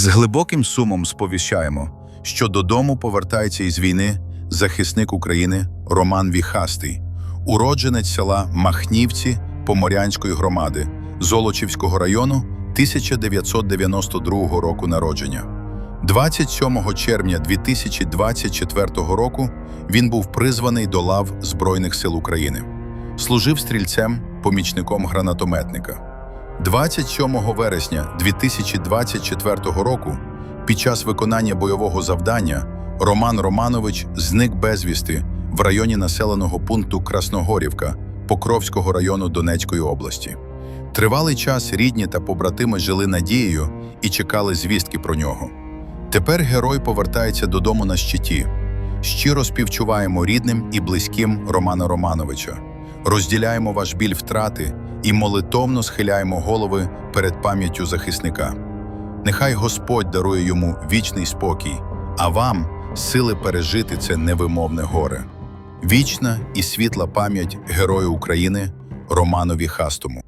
З глибоким сумом сповіщаємо, що додому повертається із війни захисник України Роман Віхастий, уродженець села Махнівці Поморянської громади Золочівського району 1992 року народження. 27 червня 2024 року він був призваний до лав Збройних сил України. Служив стрільцем, помічником гранатометника. 27 вересня 2024 року під час виконання бойового завдання Роман Романович зник безвісти в районі населеного пункту Красногорівка Покровського району Донецької області. Тривалий час рідні та побратими жили надією і чекали звістки про нього. Тепер герой повертається додому на щиті. Щиро співчуваємо рідним і близьким Романа Романовича. Розділяємо ваш біль втрати і молитовно схиляємо голови перед пам'яттю захисника. Нехай Господь дарує йому вічний спокій, а вам сили пережити це невимовне горе. Вічна і світла пам'ять Герою України Романові Хастому.